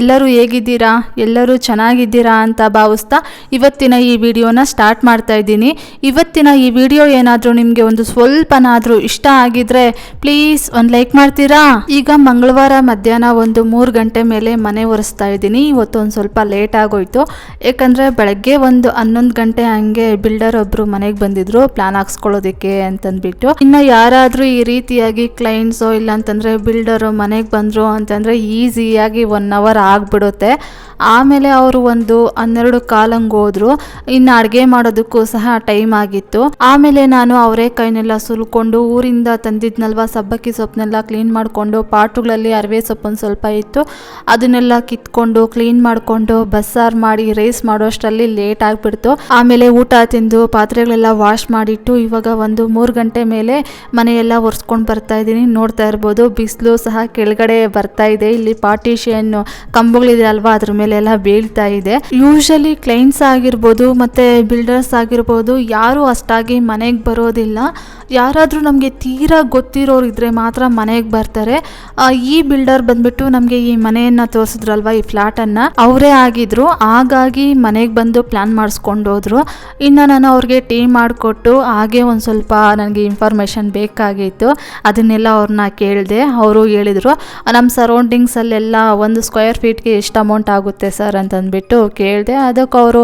ಎಲ್ಲರೂ ಹೇಗಿದ್ದೀರಾ? ಎಲ್ಲರೂ ಚೆನ್ನಾಗಿದ್ದೀರಾ ಅಂತ ಭಾವಿಸ್ತಾ ಇವತ್ತಿನ ಈ ವಿಡಿಯೋನ ಸ್ಟಾರ್ಟ್ ಮಾಡ್ತಾ ಇದ್ದೀನಿ. ಇವತ್ತಿನ ಈ ವಿಡಿಯೋ ಏನಾದರೂ ನಿಮಗೆ ಒಂದು ಸ್ವಲ್ಪನಾದರೂ ಇಷ್ಟ ಆಗಿದ್ರೆ ಪ್ಲೀಸ್ ಒಂದು ಲೈಕ್ ಮಾಡ್ತೀರಾ? ಈಗ ಮಂಗಳವಾರ ಮಧ್ಯಾಹ್ನ ಒಂದು ಮೂರು ಗಂಟೆ ಮೇಲೆ ಮನೆ ಒರೆಸ್ತಾ ಇದ್ದೀನಿ. ಇವತ್ತು ಒಂದು ಸ್ವಲ್ಪ ಲೇಟ್ ಆಗೋಯ್ತು. ಯಾಕಂದರೆ ಬೆಳಗ್ಗೆ ಒಂದು ಹನ್ನೊಂದು ಗಂಟೆ ಹಂಗೆ ಬಿಲ್ಡರ್ ಒಬ್ಬರು ಮನೆಗೆ ಬಂದಿದ್ರು. ಪ್ಲಾನ್ ಹಾಕ್ಸ್ಕೊಳ್ಳೋದಕ್ಕೆ ಅಂತಂದ್ಬಿಟ್ಟು. ಇನ್ನು ಯಾರಾದರೂ ಈ ರೀತಿಯಾಗಿ ಕ್ಲೈಂಟ್ಸೋ ಇಲ್ಲ ಅಂತಂದರೆ ಬಿಲ್ಡರು ಮನೆಗೆ ಬಂದರು ಅಂತಂದರೆ ಈಸಿಯಾಗಿ ಒನ್ ಅವರ್ ಆಗಿಬಿಡುತ್ತೆ. ಆಮೇಲೆ ಅವರು ಒಂದು ಹನ್ನೆರಡು ಕಾಲಂಗೆ ಹೋದ್ರು. ಇನ್ನು ಅಡುಗೆ ಮಾಡೋದಕ್ಕೂ ಸಹ ಟೈಮ್ ಆಗಿತ್ತು. ಆಮೇಲೆ ನಾನು ಅವರೇ ಕೈನೆಲ್ಲ ಸುಲ್ಕೊಂಡು ಊರಿಂದ ತಂದಿದ್ನಲ್ವ, ಸಬ್ಬಕ್ಕಿ ಸೊಪ್ಪನ್ನೆಲ್ಲ ಕ್ಲೀನ್ ಮಾಡಿಕೊಂಡು ಪಾಟುಗಳಲ್ಲಿ ಅರವೆ ಸೊಪ್ಪನ್ನು ಸ್ವಲ್ಪ ಇತ್ತು ಅದನ್ನೆಲ್ಲ ಕಿತ್ಕೊಂಡು, ಕ್ಲೀನ್ ಮಾಡಿಕೊಂಡು, ಬಸ್ಸಾರು ಮಾಡಿ, ರೈಸ್ ಮಾಡೋಷ್ಟರಲ್ಲಿ ಲೇಟ್ ಆಗಿಬಿಡ್ತು. ಆಮೇಲೆ ಊಟ ತಿಂದು, ಪಾತ್ರೆಗಳೆಲ್ಲ ವಾಶ್ ಮಾಡಿಟ್ಟು ಇವಾಗ ಒಂದು ಮೂರು ಗಂಟೆ ಮೇಲೆ ಮನೆಯೆಲ್ಲ ಒರೆಸ್ಕೊಂಡು ಬರ್ತಾ ಇದ್ದೀನಿ. ನೋಡ್ತಾ ಇರ್ಬೋದು, ಬಿಸಿಲು ಸಹ ಕೆಳಗಡೆ ಬರ್ತಾ ಇದೆ. ಇಲ್ಲಿ ಪಾರ್ಟಿಷಿಯನ್ ಕಂಬಗಳಿದೆ ಅಲ್ವಾ? ಅದ್ರ ಮೇಲೆ ಎಲ್ಲ ಬೀಳ್ತಾ ಇದೆ. ಯೂಶಲಿ ಕ್ಲೈಂಟ್ಸ್ ಆಗಿರ್ಬೋದು ಮತ್ತೆ ಬಿಲ್ಡರ್ಸ್ ಆಗಿರ್ಬೋದು ಯಾರು ಅಷ್ಟಾಗಿ ಮನೆಗೆ ಬರೋದಿಲ್ಲ. ಯಾರಾದರೂ ನಮಗೆ ತೀರಾ ಗೊತ್ತಿರೋರು ಇದ್ದರೆ ಮಾತ್ರ ಮನೆಗೆ ಬರ್ತಾರೆ. ಈ ಬಿಲ್ಡರ್ ಬಂದ್ಬಿಟ್ಟು ನಮಗೆ ಈ ಮನೆಯನ್ನು ತೋರಿಸಿದ್ರಲ್ವಾ, ಈ ಫ್ಲ್ಯಾಟನ್ನು ಅವರೇ ಆಗಿದ್ರು. ಹಾಗಾಗಿ ಮನೆಗೆ ಬಂದು ಪ್ಲ್ಯಾನ್ ಮಾಡಿಸ್ಕೊಂಡು ಇನ್ನು ನಾನು ಅವ್ರಿಗೆ ಟೀ ಮಾಡಿಕೊಟ್ಟು ಹಾಗೆ ಒಂದು ಸ್ವಲ್ಪ ನನಗೆ ಇನ್ಫಾರ್ಮೇಷನ್ ಬೇಕಾಗಿತ್ತು. ಅದನ್ನೆಲ್ಲ ಅವ್ರನ್ನ ಕೇಳಿದೆ, ಅವರು ಹೇಳಿದರು. ನಮ್ಮ ಸರೌಂಡಿಂಗ್ಸಲ್ಲೆಲ್ಲ ಒಂದು ಸ್ಕ್ವೇರ್ ಫೀಟ್ಗೆ ಎಷ್ಟು ಅಮೌಂಟ್ ಆಗುತ್ತೆ ಸರ್ ಅಂತಂದ್ಬಿಟ್ಟು ಕೇಳಿದೆ. ಅದಕ್ಕೆ ಅವರು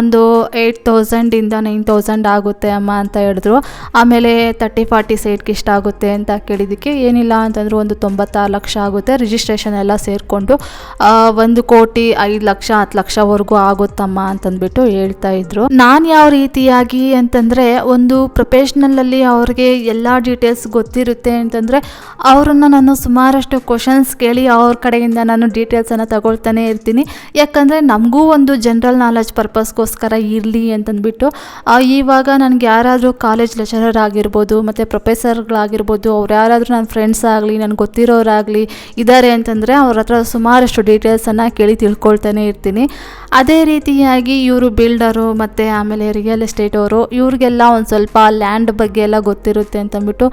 ಒಂದು ಏಯ್ಟ್ ತೌಸಂಡಿಂದ ನೈನ್ ತೌಸಂಡ್ ಆಗುತ್ತೆ ಅಮ್ಮ ಅಂತ ಹೇಳಿದ್ರು. ಆಮೇಲೆ ತರ್ಟಿ ಫಾರ್ಟಿ ಸೈಟ್ಗೆ ಇಷ್ಟ ಆಗುತ್ತೆ ಅಂತ ಕೇಳಿದ್ದಕ್ಕೆ ಏನಿಲ್ಲ ಅಂತಂದ್ರೆ ಒಂದು ತೊಂಬತ್ತಾರು ಲಕ್ಷ ಆಗುತ್ತೆ. ರಿಜಿಸ್ಟ್ರೇಷನ್ ಎಲ್ಲ ಸೇರಿಕೊಂಡು ಒಂದು ಕೋಟಿ ಐದು ಲಕ್ಷ, ಹತ್ತು ಲಕ್ಷವರೆಗೂ ಆಗುತ್ತಮ್ಮ ಅಂತಂದ್ಬಿಟ್ಟು ಹೇಳ್ತಾ ಇದ್ರು. ನಾನು ಯಾವ ರೀತಿಯಾಗಿ ಅಂತಂದರೆ, ಒಂದು ಪ್ರೊಫೆಷ್ನಲಲ್ಲಿ ಅವ್ರಿಗೆ ಎಲ್ಲ ಡೀಟೇಲ್ಸ್ ಗೊತ್ತಿರುತ್ತೆ ಅಂತಂದರೆ, ಅವರನ್ನು ನಾನು ಸುಮಾರಷ್ಟು ಕ್ವಶನ್ಸ್ ಕೇಳಿ ಅವ್ರ ಕಡೆಯಿಂದ ನಾನು ಡೀಟೇಲ್ಸನ್ನು ತಗೊಳ್ತಾನೆ ಇರ್ತೀನಿ. ಯಾಕಂದರೆ ನಮಗೂ ಒಂದು ಜನರಲ್ ನಾಲೆಜ್ ಪರ್ಪಸ್ಗೋಸ್ಕರ ಇರಲಿ ಅಂತಂದ್ಬಿಟ್ಟು ಇವಾಗ ನನಗೆ ಯಾರಾದರೂ ಕಾಲೇಜ್ ಲೆಕ್ಚರರ್ ಆಗಿರ್ಬೋದು, ಮತ್ತು ಪ್ರೊಫೆಸರ್ಗಳಾಗಿರ್ಬೋದು ಅವ್ರು ಯಾರಾದರೂ ನನ್ನ ಫ್ರೆಂಡ್ಸ್ ಆಗಲಿ, ನನಗೆ ಗೊತ್ತಿರೋರಾಗಲಿ ಇದ್ದಾರೆ ಅಂತಂದರೆ ಅವ್ರ ಹತ್ರ ಸುಮಾರಷ್ಟು ಡೀಟೇಲ್ಸನ್ನು ಕೇಳಿ ತಿಳ್ಕೊಳ್ತಾನೆ ಇರ್ತೀನಿ. ಅದೇ ರೀತಿಯಾಗಿ ಇವರು ಬಿಲ್ಡರು ಮತ್ತು ಆಮೇಲೆ ರಿಯಲ್ ಎಸ್ಟೇಟ್ ಅವರು, ಇವ್ರಿಗೆಲ್ಲ ಒಂದು ಸ್ವಲ್ಪ ಲ್ಯಾಂಡ್ ಬಗ್ಗೆ ಎಲ್ಲ ಗೊತ್ತಿರುತ್ತೆ ಅಂತಂದ್ಬಿಟ್ಟು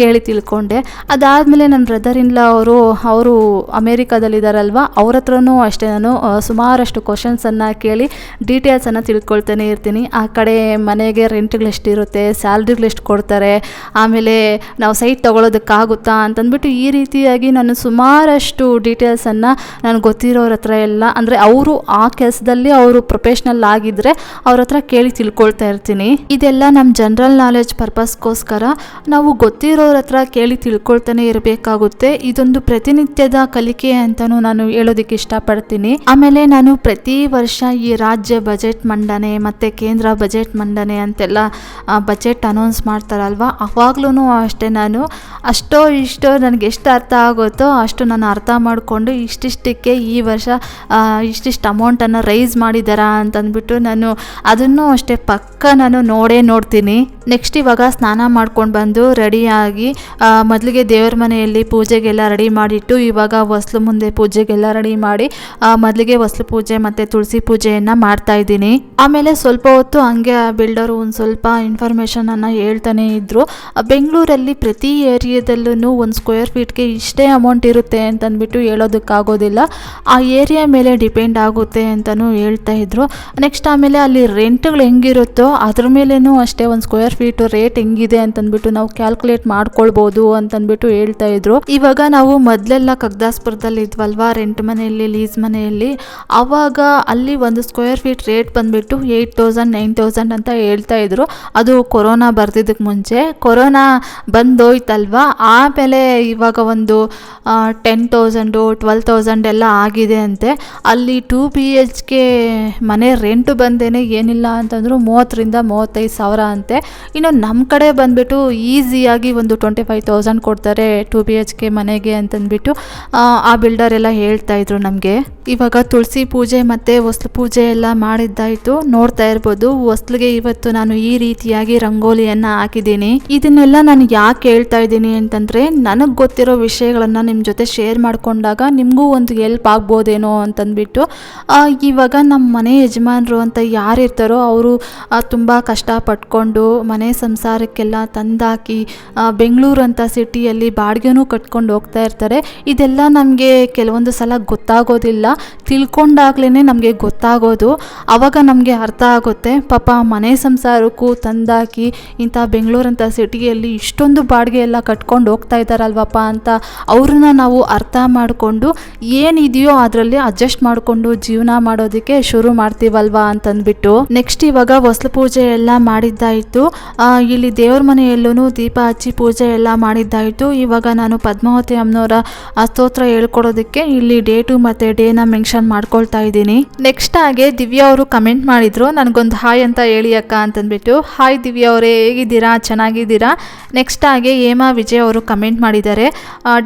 ಕೇಳಿ ತಿಳ್ಕೊಂಡೆ. ಅದಾದಮೇಲೆ ನನ್ನ ಬ್ರದರ್ ಇನ್ಲಾ ಅವರು ಅವರು ಅಮೇರಿಕಾದಲ್ಲಿದ್ದಾರಲ್ವ ಅವ್ರ ಹತ್ರನೂ ಅಷ್ಟೇ ನಾನು ಸುಮಾರಷ್ಟು ಕ್ವಶನ್ಸನ್ನು ಕೇಳಿ ಡೀಟೇಲ್ಸನ್ನು ತಿಳ್ಕೊಳ್ತಾನೆ ಇರ್ತೀನಿ. ಆ ಕಡೆ ಮನೆಗೆ ರೆಂಟ್ಗಳು ಎಷ್ಟಿರುತ್ತೆ ಸ್ಯಾಲ್ರಿಗಳು ಎಷ್ಟು ಕೊಡ್ತಾರೆ, ಆಮೇಲೆ ನಾವು ಸೈಟ್ ತೊಗೊಳೋದಕ್ಕಾಗುತ್ತಾ ಅಂತಂದ್ಬಿಟ್ಟು ಈ ರೀತಿಯಾಗಿ ನಾನು ಸುಮಾರಷ್ಟು ಡೀಟೇಲ್ಸನ್ನು ನಾನು ಗೊತ್ತಿರೋರ ಹತ್ರ ಎಲ್ಲ, ಅಂದರೆ ಅವರು ಆ ಕೆಲಸದಲ್ಲಿ ಅವರು ಪ್ರೊಫೆಷ್ನಲ್ ಆಗಿದ್ದರೆ ಅವ್ರ ಹತ್ರ ಕೇಳಿ ತಿಳ್ಕೊಳ್ತಾ ಇರ್ತೀನಿ. ಇದೆಲ್ಲ ನಮ್ಮ ಜನರಲ್ ನಾಲೆಜ್ ಪರ್ಪಸ್ಗೋಸ್ಕರ ನಾವು ಗೊತ್ತಿರೋರ ಹತ್ರ ಕೇಳಿ ತಿಳ್ಕೊಳ್ತಾನೆ ಇರಬೇಕಾಗುತ್ತೆ. ಇದೊಂದು ಪ್ರತಿನಿತ್ಯದ ಕಲಿಕೆ ಅಂತಲೂ ನಾನು ಹೇಳೋದಕ್ಕೆ ಇಷ್ಟಪಡ್ತೀನಿ. ಆಮೇಲೆ ನಾನು ಪ್ರತಿ ವರ್ಷ ಈ ರಾಜ್ಯ ಬಜೆಟ್ ಮಂಡನೆ ಮತ್ತು ಕೇಂದ್ರ ಬಜೆಟ್ ಮಂಡನೆ ಅಂತೆಲ್ಲ ಬಜೆಟ್ ಅನೌನ್ಸ್ ಮಾಡ್ತಾರಲ್ವ? ಅವಾಗ್ಲೂ ಅಷ್ಟೇ ನಾನು. ಅಷ್ಟೋ ಇಷ್ಟೋ ನನಗೆ ಎಷ್ಟು ಅರ್ಥ ಆಗುತ್ತೋ ಅಷ್ಟು ನಾನು ಅರ್ಥ ಮಾಡಿಕೊಂಡು ಇಷ್ಟಿಷ್ಟಕ್ಕೆ ಈ ವರ್ಷ ಇಷ್ಟಿಷ್ಟು ಅಮೌಂಟನ್ನು ರೈಸ್ ಮಾಡಿದ್ದಾರಾ ಅಂತಂದ್ಬಿಟ್ಟು ನಾನು ಅದನ್ನು ಅಷ್ಟೇ ಪಕ್ಕ ನಾನು ನೋಡೇ ನೋಡ್ತೀನಿ. ನೆಕ್ಸ್ಟ್ ಇವಾಗ ಸ್ನಾನ ಮಾಡ್ಕೊಂಡು ಬಂದು ರೆಡಿಯಾಗಿ ಮೊದಲಿಗೆ ದೇವ್ರ ಮನೆಯಲ್ಲಿ ಪೂಜೆಗೆಲ್ಲ ರೆಡಿ ಮಾಡಿಟ್ಟು, ಇವಾಗ ಹೊಸ್ಲು ಮುಂದೆ ಪೂಜೆಗೆಲ್ಲ ರೆಡಿ ಮಾಡಿ ಮೊದಲಿಗೆ ಹೊಸ್ಲು ಪೂಜೆ ಮತ್ತು ತುಳಸಿ ಪೂಜೆಯನ್ನು ಮಾಡ್ತಾ ಇದ್ದೀನಿ. ಆಮೇಲೆ ಸ್ವಲ್ಪ ಹೊತ್ತು ಹಂಗೆ ಬಿಲ್ಡರು ಒಂದು ಸ್ವಲ್ಪ ಇನ್ಫಾರ್ಮೇಷನನ್ನು ಹೇಳ್ತಾನೆ ಇದ್ದರು ಬೆಂಗಳೂರಲ್ಲಿ ಪ್ರತಿ ಏರಿಯಾದಲ್ಲೂ ಒಂದು ಸ್ಕ್ವೇರ್ ಫೀಟ್ಗೆ ಇಷ್ಟೇ ಅಮೌಂಟ್ ಇರುತ್ತೆ ಅಂತಂದ್ಬಿಟ್ಟು ಹೇಳೋದಕ್ಕಾಗೋದಿಲ್ಲ. ಆ ಏರಿಯಾ ಮೇಲೆ ಡಿಪೆಂಡ್ ಆಗುತ್ತೆ ಅಂತಲೂ ಹೇಳ್ತಾ ಇದ್ರು. ನೆಕ್ಸ್ಟ್ ಆಮೇಲೆ ಅಲ್ಲಿ ರೆಂಟ್ಗಳು ಹೆಂಗಿರುತ್ತೋ ಅದ್ರ ಮೇಲೇ ಅಷ್ಟೇ ಒಂದು ಸ್ಕ್ವೇರ್ ಫೀಟ್ ರೇಟ್ ಹೆಂಗಿದೆ ಅಂತಂದ್ಬಿಟ್ಟು ನಾವು ಕ್ಯಾಲ್ಕುಲೇಟ್ ಮಾಡ್ಕೊಳ್ಬೋದು ಅಂತಂದ್ಬಿಟ್ಟು ಹೇಳ್ತಾ ಇದ್ರು. ಇವಾಗ ನಾವು ಮೊದಲೆಲ್ಲ ಕಗ್ದಾಸ್ಪುರದಲ್ಲಿ ಇದ್ವಲ್ವಾ, ರೆಂಟ್ ಮನೆಯಲ್ಲಿ, ಲೀಸ್ ಮನೆಯಲ್ಲಿ. ಆವಾಗ ಅಲ್ಲಿ ಒಂದು ಸ್ಕ್ವೇರ್ ಫೀಟ್ ರೇಟ್ ಬಂದ್ಬಿಟ್ಟು ಏಯ್ಟ್ ತೌಸಂಡ್, ನೈನ್ ತೌಸಂಡ್ ಅಂತ ಹೇಳ್ತಾ ಇದ್ರು. ಅದು ಕೊರೋನಾ ಬರ್ತಿದ್ದಕ್ಕೆ ಮುಂಚೆ. ಕೊರೋನಾ ಬಂದೋಯ್ತಲ್ವಾ? ಆಮೇಲೆ ಇವಾಗ ಒಂದು ಟೆನ್ ತೌಸಂಡು, ಟ್ವೆಲ್ ತೌಸಂಡ್ ಎಲ್ಲ ಆಗಿದೆ ಅಂತೆ. ಅಲ್ಲಿ ಟೂ ಬಿ ಎಚ್ ಕೆ ಮನೆ ರೆಂಟು ಬಂದೇನೆ ಏನಿಲ್ಲ ಅಂತಂದ್ರು ಮೂವತ್ತರಿಂದ ಮೂವತ್ತೈದು ಸಾವಿರ ಅಂತೆ. ಇನ್ನು ನಮ್ಮ ಕಡೆ ಬಂದ್ಬಿಟ್ಟು ಈಸಿಯಾಗಿ ಒಂದು ಟ್ವೆಂಟಿ ಫೈವ್ ತೌಸಂಡ್ ಕೊಡ್ತಾರೆ ಟು ಬಿ ಎಚ್ ಕೆ ಮನೆಗೆ ಅಂತಂದ್ಬಿಟ್ಟು ಆ, ಬಿಲ್ಡರ್ ಎಲ್ಲ ಹೇಳ್ತಾ ಇದ್ರು ನಮಗೆ. ಇವಾಗ ತುಳಸಿ ಪೂಜೆ ಮತ್ತು ಹೊಸ್ಲು ಪೂಜೆ ಎಲ್ಲ ಮಾಡಿದ್ದಾಯಿತು. ನೋಡ್ತಾ ಇರ್ಬೋದು ಹೊಸ್ಲಿಗೆ ಇವತ್ತು ನಾನು ಈ ರೀತಿಯಾಗಿ ರಂಗೋಲಿಯನ್ನು ಹಾಕಿದ್ದೀನಿ. ಇದನ್ನೆಲ್ಲ ನಾನು ಯಾಕೆ ಹೇಳ್ತಾ ಇದ್ದೀನಿ ಅಂತಂದರೆ ನನಗೆ ಗೊತ್ತಿರೋ ವಿಷಯಗಳನ್ನು ನಿಮ್ಮ ಜೊತೆ ಶೇರ್ ಮಾಡಿಕೊಂಡಾಗ ನಿಮಗೂ ಒಂದು ಹೆಲ್ಪ್ ಆಗ್ಬೋದೇನೋ ಅಂತಂದ್ಬಿಟ್ಟು ಇವಾಗ ನಮ್ಮ ಮನೆ ಯಜಮಾನರು ಅಂತ ಯಾರಿರ್ತಾರೋ ಅವರು ತುಂಬ ಕಷ್ಟಪಟ್ಕೊಂಡು ಮನೆ ಸಂಸಾರಕ್ಕೆಲ್ಲ ತಂದಾಕಿ ಬೆಂಗಳೂರು ಅಂತ ಸಿಟಿಯಲ್ಲಿ ಬಾಡಿಗೆನೂ ಕಟ್ಕೊಂಡು ಹೋಗ್ತಾ ಇರ್ತಾರೆ. ಇದೆಲ್ಲ ನಮಗೆ ಕೆಲವೊಂದು ಸಲ ಗೊತ್ತಾಗೋದಿಲ್ಲ. ತಿಳ್ಕೊಂಡಾಗ್ಲೇ ನಮಗೆ ಗೊತ್ತಾಗೋದು. ಆವಾಗ ನಮಗೆ ಅರ್ಥ ಆಗುತ್ತೆ. ಪಾಪ ಮನೆ ಸಂಸಾರಕ್ಕೂ ತಂದಾಕಿ ಇಂಥ ಬೆಂಗಳೂರಂಥ ಸಿಟಿಯಲ್ಲಿ ಇಷ್ಟೊಂದು ಬಾಡಿಗೆ ಎಲ್ಲ ಕಟ್ಕೊಂಡು ಹೋಗ್ತಾ ಇದ್ದಾರಲ್ವಪ್ಪ ಅಂತ ಅವ್ರನ್ನ ನಾವು ಅರ್ಥ ಮಾಡಿಕೊಂಡು ಏನಿದೆಯೋ ಅದರಲ್ಲಿ ಅಡ್ಜಸ್ಟ್ ಮಾಡಿಕೊಂಡು ಜೀವನ ಮಾಡೋದಕ್ಕೆ ಶುರು ಮಾಡ್ತೀವಲ್ವಾ ಅಂತಂದ್ಬಿಟ್ಟು. ನೆಕ್ಸ್ಟ್ ಇವಾಗ ಹೊಸ್ಲು ಪೂಜೆ ಎಲ್ಲ ಮಾಡಿದ್ದಾಯಿತು. ಇಲ್ಲಿ ದೇವ್ರ ಮನೆಯಲ್ಲೂ ದೀಪ ಹಚ್ಚಿ ಪೂಜೆ ಎಲ್ಲ ಮಾಡಿದ್ದಾಯಿತು. ಇವಾಗ ನಾನು ಪದ್ಮಾವತಿ ಅಮ್ಮನವರ ಸ್ತೋತ್ರ ಹೇಳ್ಕೊಡೋದಕ್ಕೆ ಇಲ್ಲಿ ಡೇಟು ಮತ್ತು ಡೇನ ಮೆನ್ಷನ್ ಮಾಡ್ಕೊಳ್ತಾ ಇದ್ದೀನಿ. ನೆಕ್ಸ್ಟ್ ಹಾಗೆ ದಿವ್ಯಾ ಅವರು ಕಮೆಂಟ್ ಮಾಡಿದರು. ನನಗೊಂದು ಹಾಯ್ ಅಂತ ಹೇಳಿ ಅಕ್ಕ ಅಂತಂದ್ಬಿಟ್ಟು, ಹಾಯ್ ದಿವ್ಯಾ ಅವರೇ, ಹೇಗಿದ್ದೀರಾ? ಚೆನ್ನಾಗಿದ್ದೀರಾ? ನೆಕ್ಸ್ಟ್ ಹಾಗೆ ಹೇಮಾ ವಿಜಯ್ ಅವರು ಕಮೆಂಟ್ ಮಾಡಿದ್ದಾರೆ.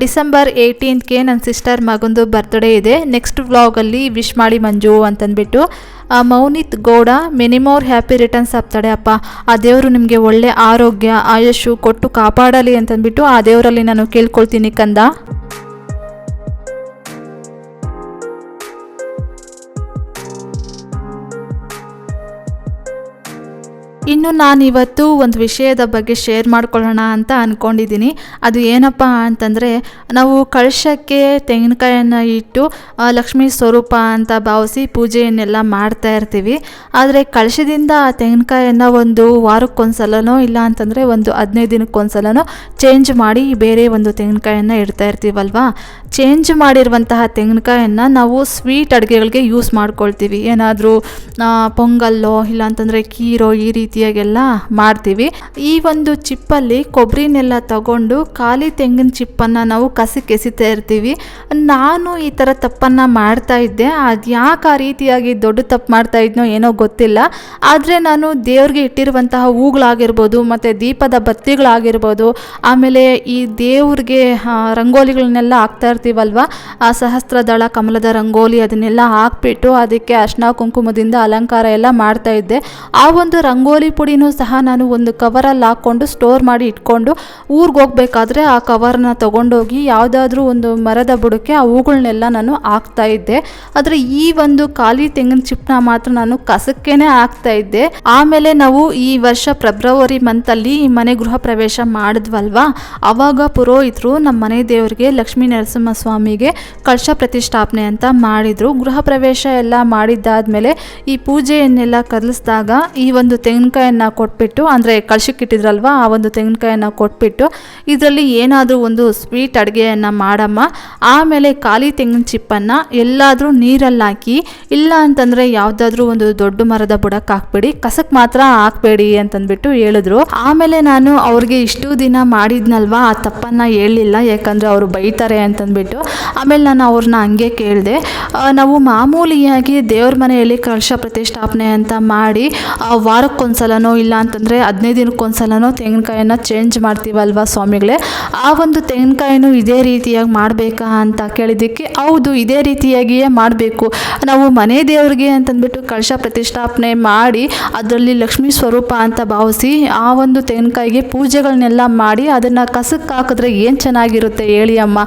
ಡಿಸೆಂಬರ್ ಏಯ್ಟೀನ್ತ್ಗೆ ನನ್ನ ಸಿಸ್ಟರ್ ಮಗಂದು ಬರ್ತ್ಡೇ ಇದೆ. ನೆಕ್ಸ್ಟ್ ವ್ಲಾಗಲ್ಲಿ ವಿಶ್ ಮಾಡಿ ಮಂಜು ಅಂತಂದ್ಬಿಟ್ಟು Mounith Gowda many more happy returns ಆಗ್ತಾಳೆ ಅಪ್ಪ. ಆ ದೇವರು ನಿಮಗೆ ಒಳ್ಳೆ ಆರೋಗ್ಯ ಆಯುಷು ಕೊಟ್ಟು ಕಾಪಾಡಲಿ ಅಂತಂದ್ಬಿಟ್ಟು ಆ ದೇವರಲ್ಲಿ ನಾನು ಕೇಳ್ಕೊಳ್ತೀನಿ ಕಂದ. ಇನ್ನು ನಾನು ಇವತ್ತು ಒಂದು ವಿಷಯದ ಬಗ್ಗೆ ಶೇರ್ ಮಾಡ್ಕೊಳ್ಳೋಣ ಅಂತ ಅಂದ್ಕೊಂಡಿದ್ದೀನಿ ಅದು ಏನಪ್ಪ ಅಂತಂದರೆ, ನಾವು ಕಳಶಕ್ಕೆ ತೆಂಗಿನಕಾಯನ್ನು ಇಟ್ಟು ಲಕ್ಷ್ಮೀ ಸ್ವರೂಪ ಅಂತ ಭಾವಿಸಿ ಪೂಜೆಯನ್ನೆಲ್ಲ ಮಾಡ್ತಾ ಇರ್ತೀವಿ. ಆದರೆ ಕಳಶದಿಂದ ಆ ತೆಂಗಿನಕಾಯನ್ನು ಒಂದು ವಾರಕ್ಕೊಂದ್ಸಲನೋ ಇಲ್ಲ ಅಂತಂದರೆ ಒಂದು ಹದಿನೈದು ದಿನಕ್ಕೊಂದ್ಸಲನೋ ಚೇಂಜ್ ಮಾಡಿ ಬೇರೆ ಒಂದು ತೆಂಗಿನಕಾಯನ್ನು ಇಡ್ತಾ ಇರ್ತೀವಲ್ವಾ? ಚೇಂಜ್ ಮಾಡಿರುವಂತಹ ತೆಂಗಿನಕಾಯನ್ನು ನಾವು ಸ್ವೀಟ್ ಅಡುಗೆಗಳಿಗೆ ಯೂಸ್ ಮಾಡ್ಕೊಳ್ತೀವಿ. ಏನಾದರೂ ಪೊಂಗಲ್ಲೋ ಇಲ್ಲ ಅಂತಂದರೆ ಕೀರೋ ಈ ರೀತಿಯಾಗೆಲ್ಲ ಮಾಡ್ತೀವಿ. ಈ ಒಂದು ಚಿಪ್ಪಲ್ಲಿ ಕೊಬ್ಬರಿನೆಲ್ಲ ತಗೊಂಡು ಖಾಲಿ ತೆಂಗಿನ ಚಿಪ್ಪನ್ನು ನಾವು ಕಸಿ ಕೆಸಿತಾ ಇರ್ತೀವಿ. ನಾನು ಈ ಥರ ತಪ್ಪನ್ನು ಮಾಡ್ತಾ ಇದ್ದೆ. ಅದು ಯಾಕೆ ಆ ರೀತಿಯಾಗಿ ದೊಡ್ಡ ತಪ್ಪು ಮಾಡ್ತಾ ಇದ್ನೋ ಏನೋ ಗೊತ್ತಿಲ್ಲ. ಆದರೆ ನಾನು ದೇವ್ರಿಗೆ ಇಟ್ಟಿರುವಂತಹ ಹೂಗಳಾಗಿರ್ಬೋದು, ಮತ್ತು ದೀಪದ ಬತ್ತಿಗಳಾಗಿರ್ಬೋದು, ಆಮೇಲೆ ಈ ದೇವ್ರಿಗೆ ರಂಗೋಲಿಗಳನ್ನೆಲ್ಲ ಹಾಕ್ತಾ ಇರ್ತೀವಲ್ವ? ಆ ಸಹಸ್ರದಳ ಕಮಲದ ರಂಗೋಲಿ ಅದನ್ನೆಲ್ಲ ಹಾಕ್ಬಿಟ್ಟು ಅದಕ್ಕೆ ಅರ್ಶನ ಕುಂಕುಮದಿಂದ ಅಲಂಕಾರ ಎಲ್ಲ ಮಾಡ್ತಾ ಇದ್ದೆ. ಆ ಒಂದು ರಂಗೋಲಿ ಪುಡಿನೂ ಸಹ ನಾನು ಒಂದು ಕವರಲ್ಲಿ ಹಾಕ್ಕೊಂಡು ಸ್ಟೋರ್ ಮಾಡಿ ಇಟ್ಕೊಂಡು ಊರಿಗೆ ಹೋಗ್ಬೇಕಾದ್ರೆ ಆ ಕವರ್ನ ತೊಗೊಂಡೋಗಿ ಯಾವುದಾದ್ರೂ ಒಂದು ಮರದ ಬುಡಕ್ಕೆ ಆ ಹೂಗಳನ್ನೆಲ್ಲ ನಾನು ಹಾಕ್ತಾ ಇದ್ದೆ. ಆದರೆ ಈ ಒಂದು ಖಾಲಿ ತೆಂಗಿನ ಚಿಪ್ಪನ ಮಾತ್ರ ನಾನು ಕಸಕ್ಕೇನೆ ಹಾಕ್ತಾ ಇದ್ದೆ. ಆಮೇಲೆ ನಾವು ಈ ವರ್ಷ ಫೆಬ್ರವರಿ ಮಂತಲ್ಲಿ ಮನೆ ಗೃಹ ಪ್ರವೇಶ ಮಾಡಿದ್ವಲ್ವಾ? ಅವಾಗ ಪುರೋಹಿತರು ನಮ್ಮ ಮನೆ ದೇವರಿಗೆ ಲಕ್ಷ್ಮೀ ನರಸಿಂಹ ಸ್ವಾಮಿಗೆ ಕಳಶ ಪ್ರತಿಷ್ಠಾಪನೆ ಅಂತ ಮಾಡಿದ್ರು. ಗೃಹ ಪ್ರವೇಶ ಎಲ್ಲ ಮಾಡಿದ್ದಾದ್ಮೇಲೆ ಈ ಪೂಜೆಯನ್ನೆಲ್ಲ ಕದಲಿಸಿದಾಗ ಈ ಒಂದು ತೆಂಗಿನಕಾಯನ್ನ ಕೊಟ್ಬಿಟ್ಟು ಅಂದರೆ ಕಳಶಕ್ಕಿಟ್ಟಿದ್ರಲ್ವಾ ಆ ಒಂದು ತೆಂಗಿನಕಾಯನ್ನ ಕೊಟ್ಬಿಟ್ಟು ಇದರಲ್ಲಿ ಏನಾದರೂ ಒಂದು ಸ್ವೀಟ್ ಅಡುಗೆಯನ್ನು ಮಾಡಮ್ಮ. ಆಮೇಲೆ ಖಾಲಿ ತೆಂಗಿನ ಚಿಪ್ಪನ್ನು ಎಲ್ಲಾದರೂ ನೀರಲ್ಲಿ ಹಾಕಿ ಇಲ್ಲ ಅಂತಂದರೆ ಯಾವುದಾದ್ರೂ ಒಂದು ದೊಡ್ಡ ಮರದ ಬುಡಕ್ಕೆ ಹಾಕ್ಬೇಡಿ ಕಸಕ್ಕೆ ಮಾತ್ರ ಹಾಕ್ಬೇಡಿ ಅಂತಂದ್ಬಿಟ್ಟು ಹೇಳಿದ್ರು. ಆಮೇಲೆ ನಾನು ಅವ್ರಿಗೆ ಇಷ್ಟು ದಿನ ಮಾಡಿದ್ನಲ್ವ ಆ ತಪ್ಪನ್ನು ಹೇಳಲಿಲ್ಲ ಯಾಕಂದರೆ ಅವರು ಬೈತಾರೆ ಅಂತಂದ್ಬಿಟ್ಟು. ಆಮೇಲೆ ನಾನು ಅವ್ರನ್ನ ಹಂಗೆ ಕೇಳಿದೆ ನಾವು ಮಾಮೂಲಿಯಾಗಿ ದೇವ್ರ ಮನೆಯಲ್ಲಿ ಕಳಶ ಪ್ರತಿಷ್ಠಾಪನೆ ಅಂತ ಮಾಡಿ ಆ, ವಾರಕ್ಕೊಂದ್ಸಲನೋ ಇಲ್ಲ ಅಂತಂದರೆ ಹದಿನೈದು ದಿನಕ್ಕೊಂದ್ಸಲನೋ ತೆಂಗಿನಕಾಯನ್ನು ಚೇಂಜ್ ಮಾಡ್ತೀವಲ್ವ ಸ್ವಾಮಿಗಳೇ? ಆ ಒಂದು ತೆಂಗಿನಕಾಯಿನೂ ಇದೇ ರೀತಿಯಾಗಿ ಮಾಡಬೇಕಾ ಅಂತ ಕೇಳಿದ್ದಕ್ಕೆ ಹೌದು, ಇದೇ ರೀತಿಯಾಗಿಯೇ ಮಾಡಬೇಕು. ನಾವು ಮನೆ ದೇವರಿಗೆ ಅಂತಂದ್ಬಿಟ್ಟು ಕಳಶ ಪ್ರತಿಷ್ಠಾಪನೆ ಮಾಡಿ ಅದರಲ್ಲಿ ಲಕ್ಷ್ಮೀ ಸ್ವರೂಪ ಅಂತ ಭಾವಿಸಿ ಆ ಒಂದು ತೆಂಗಿನಕಾಯಿಗೆ ಪೂಜೆಗಳನ್ನೆಲ್ಲ ಮಾಡಿ ಅದನ್ನು ಕಸಕ್ಕೆ ಹಾಕಿದ್ರೆ ಏನು ಚೆನ್ನಾಗಿರುತ್ತೆ ಹೇಳಿ ಅಮ್ಮ.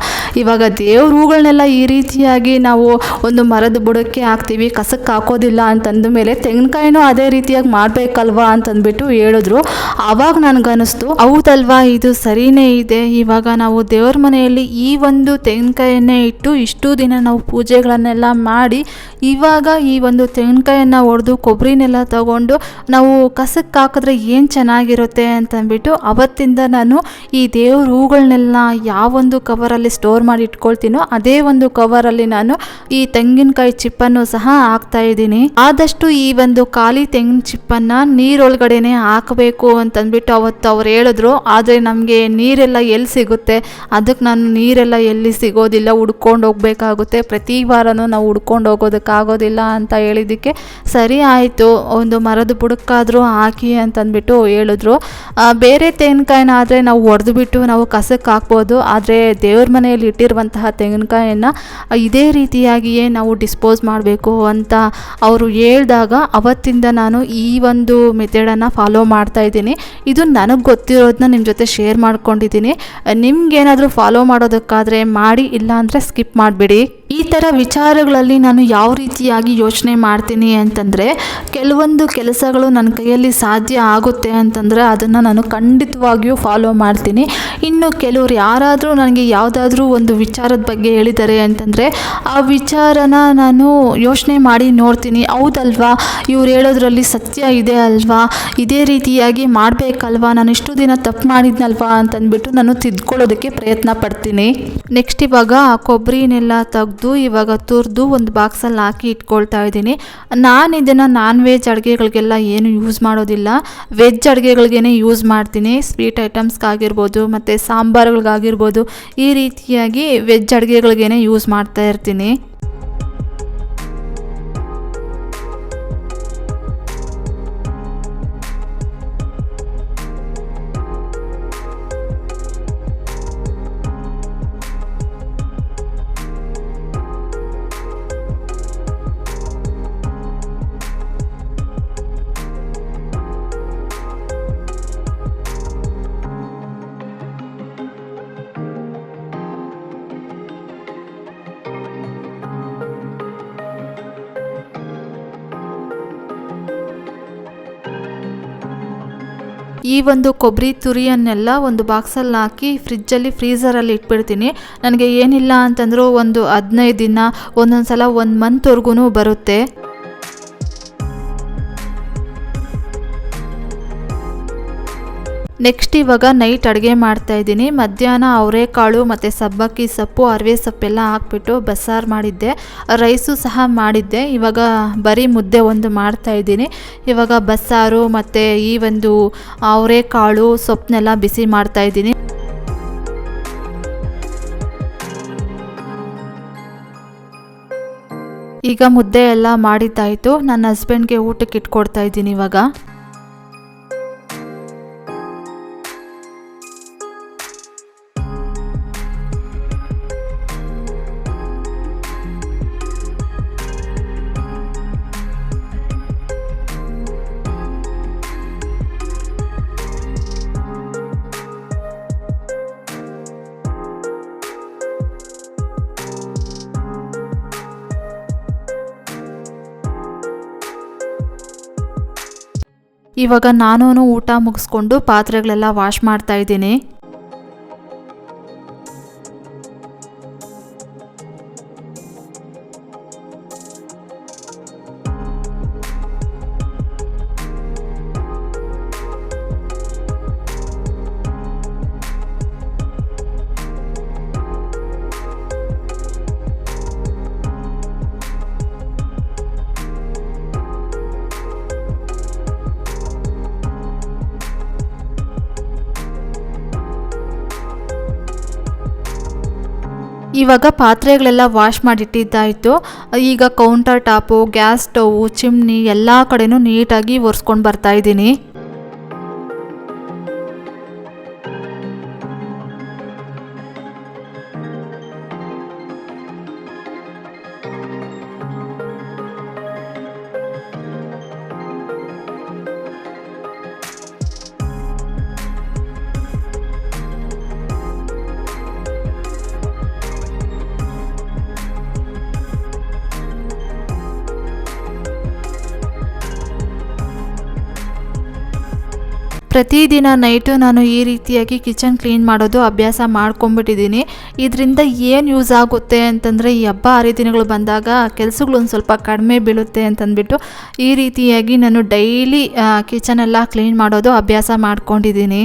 ಇವಾಗ ದೇವ್ರ ಹೂಗಳನ್ನೆಲ್ಲ ಈ ರೀತಿಯಾಗಿ ನಾವು ಒಂದು ಮರದ ಬುಡಕ್ಕೆ ಹಾಕ್ತೀವಿ ಕಸಕ್ಕೆ ಹಾಕೋದಿಲ್ಲ ಅಂತಂದ ಮೇಲೆ ತೆಂಗಿನಕಾಯಿನೂ ಅದೇ ರೀತಿಯಾಗಿ ಮಾಡಬೇಕಲ್ವಾ? ಅಂತಂದ್ಬಿಟ್ಟು ಹೇಳಿದ್ರು. ಆವಾಗ ನನಗನ್ನಿಸ್ತು, ಹೌದಲ್ವಾ ಇದು ಸರಿನೇ ಇದೆ? ಇವಾಗ ನಾವು ದೇವ್ರ ಮನೆಯಲ್ಲಿ ಈ ಒಂದು ತೆಂಗಿನಕಾಯನ್ನೇ ಇಟ್ಟು ಇಷ್ಟು ದಿನ ನಾವು ಪೂಜೆಗಳನ್ನೆಲ್ಲ ಮಾಡಿ ಇವಾಗ ಈ ಒಂದು ತೆಂಗಿನಕಾಯನ್ನು ಹೊಡೆದು ಕೊಬ್ಬರಿನೆಲ್ಲ ತಗೊಂಡು ನಾವು ಕಸಕ್ಕೆ ಹಾಕಿದ್ರೆ ಏನು ಚೆನ್ನಾಗಿರುತ್ತೆ ಅಂತಂದ್ಬಿಟ್ಟು ಅವತ್ತಿಂದ ನಾನು ಈ ದೇವ್ರ ಹೂಗಳನ್ನೆಲ್ಲ ಯಾವೊಂದು ಕವರಲ್ಲಿ ಸ್ಟೋರ್ ಮಾಡಿ ಇಟ್ಕೊಳ್ತೀನೋ ಅದೇ ಒಂದು ಕವರಲ್ಲಿ ನಾನು ಈ ತೆಂಗಿನಕಾಯಿ ಚಿಪ್ಪನ್ನು ಸಹ ಹಾಕ್ತಾ ಇದ್ದೀನಿ. ಆದಷ್ಟು ಈ ಒಂದು ಖಾಲಿ ತೆಂಗಿನ ಚಿಪ್ಪನ್ನ ನೀರೊಳಗಡೆನೆ ಹಾಕಬೇಕು ಅಂತಂದ್ಬಿಟ್ಟು ಅವತ್ತು ಅವ್ರು ಹೇಳಿದ್ರು. ಆದರೆ ನಮಗೆ ನೀರೆಲ್ಲ ಎಲ್ಲಿ ಸಿಗುತ್ತೆ? ಅದಕ್ಕೆ ನಾನು ನೀರೆಲ್ಲ ಎಲ್ಲಿ ಸಿಗೋದಿಲ್ಲ ಹುಡ್ಕೊಂಡು ಹೋಗ್ಬೇಕಾಗುತ್ತೆ. ಪ್ರತಿ ವಾರನೂ ನಾವು ಹುಡ್ಕೊಂಡು ಹೋಗೋದಕ್ಕೆ ಆಗೋದಿಲ್ಲ ಅಂತ ಹೇಳಿದ್ದಕ್ಕೆ ಸರಿ ಆಯಿತು, ಒಂದು ಮರದ ಬುಡಕ್ಕಾದರೂ ಹಾಕಿ ಅಂತಂದ್ಬಿಟ್ಟು ಹೇಳಿದ್ರು. ಬೇರೆ ತೆಂಗಿನಕಾಯಿನ ಆದರೆ ನಾವು ಒಡೆದು ಬಿಟ್ಟು ನಾವು ಕಸಕ್ಕೆ ಹಾಕ್ಬೋದು, ಆದರೆ ದೇವ್ರ ಮನೆಯಲ್ಲಿ ಇಟ್ಟಿರುವಂತಹ ತೆಂಗಿನಕಾಯನ್ನು ಇದೇ ರೀತಿಯಾಗಿಯೇ ನಾವು ಡಿಸ್ಪೋಸ್ ಮಾಡಬೇಕು ಅಂತ ಅವರು ಹೇಳಿದಾಗ ಅವತ್ತಿಂದ ನಾನು ಈ ಒಂದು ಮೆಥಡನ್ನು ಫಾಲೋ ಮಾಡ್ತಾ ಇದ್ದೀನಿ. ಇದು ನನಗೆ ಗೊತ್ತಿರೋದನ್ನ ನಿಮ್ಮ ಜೊತೆ ಶೇರ್ ಮಾಡ್ಕೊಂಡಿದ್ದೀನಿ. ನಿಮ್ಗೇನಾದರೂ ಫಾಲೋ ಮಾಡೋದಕ್ಕಾದರೆ ಮಾಡಿ ಇಲ್ಲ ಅಂದರೆ ಸ್ಕಿಪ್ ಮಾಡಿಬಿಡಿ. ಈ ಥರ ವಿಚಾರಗಳಲ್ಲಿ ನಾನು ಯಾವ ರೀತಿಯಾಗಿ ಯೋಚನೆ ಮಾಡ್ತೀನಿ ಅಂತಂದರೆ, ಕೆಲವೊಂದು ಕೆಲಸಗಳು ನನ್ನ ಕೈಯಲ್ಲಿ ಸಾಧ್ಯ ಆಗುತ್ತೆ ಅಂತಂದರೆ ಅದನ್ನು ನಾನು ಖಂಡಿತವಾಗಿಯೂ ಫಾಲೋ ಮಾಡ್ತೀನಿ. ಇನ್ನು ಕೆಲವರು ಯಾರಾದರೂ ನನಗೆ ಯಾವುದಾದ್ರೂ ಒಂದು ವಿಚಾರದ ಬಗ್ಗೆ ಹೇಳಿದ್ದಾರೆ ಅಂತಂದರೆ, ಆ ವಿಚಾರನ ನಾನು ಯೋಚನೆ ಮಾಡಿ ನೋಡ್ತೀನಿ. ಹೌದಲ್ವಾ? ಇವ್ರು ಹೇಳೋದ್ರಲ್ಲಿ ಸತ್ಯ ಇದೆ ಅಲ್ವಾ? ಇದೇ ರೀತಿಯಾಗಿ ಮಾಡಬೇಕಲ್ವಾ? ನಾನು ಇಷ್ಟು ದಿನ ತಪ್ಪು ಮಾಡಿದ್ನಲ್ವಾ ಅಂತಂದ್ಬಿಟ್ಟು ನಾನು ತಿದ್ಕೊಳ್ಳೋದಕ್ಕೆ ಪ್ರಯತ್ನ ಪಡ್ತೀನಿ. ನೆಕ್ಸ್ಟ್ ಇವಾಗ ಆ ಕೊಬ್ಬರಿನೆಲ್ಲ ತೆಗೆದು, ಇವಾಗ ತುರಿದು ಒಂದು ಬಾಕ್ಸಲ್ಲಿ ಹಾಕಿ ಇಟ್ಕೊಳ್ತಾ ಇದ್ದೀನಿ. ನಾನು ಇದನ್ನು ನಾನ್ ವೆಜ್ ಅಡುಗೆಗಳಿಗೆಲ್ಲ ಏನು ಯೂಸ್ ಮಾಡೋದಿಲ್ಲ. ವೆಜ್ ಅಡುಗೆಗಳಿಗೇ ಯೂಸ್ ಮಾಡ್ತೀನಿ. ಸ್ವೀಟ್ ಐಟಮ್ಸ್ಗಾಗಿರ್ಬೋದು ಮತ್ತು ಸಾಂಬಾರುಗಳಿಗಾಗಿರ್ಬೋದು, ಈ ರೀತಿಯಾಗಿ ವೆಜ್ ಅಡುಗೆಗಳಿಗೇ ಯೂಸ್ ಮಾಡ್ತಾ ಇರ್ತೀನಿ. ಒಂದು ಕೊಬ್ಬರಿ ತುರಿಯನ್ನೆಲ್ಲ ಒಂದು ಬಾಕ್ಸಲ್ಲಿ ಹಾಕಿ ಫ್ರಿಜ್ಜಲ್ಲಿ ಫ್ರೀಝರಲ್ಲಿ ಇಟ್ಬಿಡ್ತೀನಿ. ನನಗೆ ಏನಿಲ್ಲ ಅಂತಂದರೂ ಒಂದು ಹದಿನೈದು ದಿನ ಒಂದೊಂದು ಸಲ ಒಂದು ಮಂತ್ವರೆಗೂ ಬರುತ್ತೆ. ನೆಕ್ಸ್ಟ್ ಇವಾಗ ನೈಟ್ ಅಡುಗೆ ಮಾಡ್ತಾ ಇದ್ದೀನಿ. ಮಧ್ಯಾಹ್ನ ಅವರೆಕಾಳು ಮತ್ತು ಸಬ್ಬಕ್ಕಿ ಸೊಪ್ಪು, ಅರಿವೆ ಸೊಪ್ಪೆಲ್ಲ ಹಾಕ್ಬಿಟ್ಟು ಬಸ್ಸಾರು ಮಾಡಿದ್ದೆ. ರೈಸು ಸಹ ಮಾಡಿದ್ದೆ. ಇವಾಗ ಬರೀ ಮುದ್ದೆ ಒಂದು ಮಾಡ್ತಾ ಇದ್ದೀನಿ. ಇವಾಗ ಬಸ್ಸಾರು ಮತ್ತು ಈ ಒಂದು ಅವರೆಕಾಳು ಸೊಪ್ಪನ್ನೆಲ್ಲ ಬಿಸಿ ಮಾಡ್ತಾ ಇದ್ದೀನಿ. ಈಗ ಮುದ್ದೆ ಎಲ್ಲ ಮಾಡಿದ್ದಾಯಿತು. ನನ್ನ ಹಸ್ಬೆಂಡ್ಗೆ ಊಟಕ್ಕೆ ಇಟ್ಕೊಡ್ತಾ ಇದ್ದೀನಿ ಇವಾಗ. ಇವಾಗ ನಾನು ಊಟ ಮುಗಿಸ್ಕೊಂಡು ಪಾತ್ರೆಗಳೆಲ್ಲ ವಾಶ್ ಮಾಡ್ತಾ ಇದ್ದೀನಿ. ಇವಾಗ ಪಾತ್ರೆಗಳೆಲ್ಲ ವಾಶ್ ಮಾಡಿಟ್ಟಿದ್ದಾಯಿತು. ಈಗ counter top gas stove chimney ಎಲ್ಲ ಕಡೆನೂ ನೀಟಾಗಿ ಒರೆಸ್ಕೊಂಡು ಬರ್ತಾ ಪ್ರತಿದಿನ ನೈಟು ನಾನು ಈ ರೀತಿಯಾಗಿ ಕಿಚನ್ ಕ್ಲೀನ್ ಮಾಡೋದು ಅಭ್ಯಾಸ ಮಾಡ್ಕೊಂಬಿಟ್ಟಿದ್ದೀನಿ ಇದರಿಂದ ಏನು ಯೂಸ್ ಆಗುತ್ತೆ ಅಂತಂದರೆ ಈ ಹಬ್ಬ ಹರಿದಿನಗಳು ಬಂದಾಗ ಕೆಲಸಗಳು ಒಂದು ಸ್ವಲ್ಪ ಕಡಿಮೆ ಬೀಳುತ್ತೆ ಅಂತಂದ್ಬಿಟ್ಟು ಈ ರೀತಿಯಾಗಿ ನಾನು ಡೈಲಿ ಕಿಚನ್ ಎಲ್ಲ ಕ್ಲೀನ್ ಮಾಡೋದು ಅಭ್ಯಾಸ ಮಾಡ್ಕೊಂಡಿದ್ದೀನಿ.